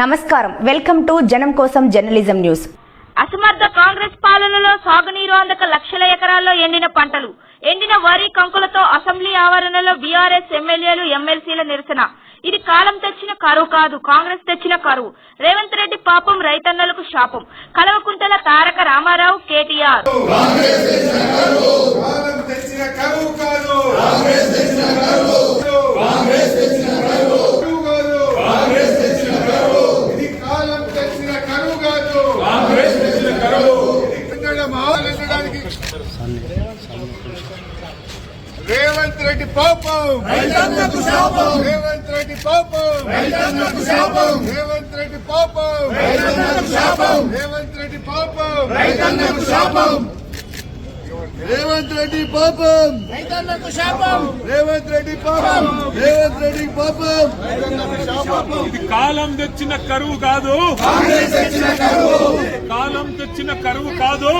నమస్కారం. Welcome to జనం కోసం జర్నలిజం న్యూస్. అసమర్థ కాంగ్రెస్ పాలనలో సాగునీరు అందక లక్షల ఎకరాల్లో ఎండిన పంటలు. ఎండిన వరి కంకులతో అసెంబ్లీ ఆవరణలో బీఆర్ఎస్ ఎమ్మెల్యేలు ఎమ్మెల్సీల నిరసన. ఇది కాలం తెచ్చిన కరువు కాదు కాంగ్రెస్ తెచ్చిన కరువు. రేవంత్ రెడ్డి పాపం రైతన్నలకు శాపం. కలవకుంటల తారక రామారావు కేటీఆర్. రేవంత్ రెడ్డి పాపం. రేవంత్ రెడ్డి పాపం. రేవంత్ రెడ్డి పాపం. రేవంత్ రెడ్డి పాపం. రేవంత్ రెడ్డి పాపం. రైతన్నకు శాపం. రేవంత్ రెడ్డి పాపం. రేవంత్ రెడ్డి పాపం. ఇది కాలం తెచ్చిన కరువు కాదు. కాలం తెచ్చిన కరువు కాదు.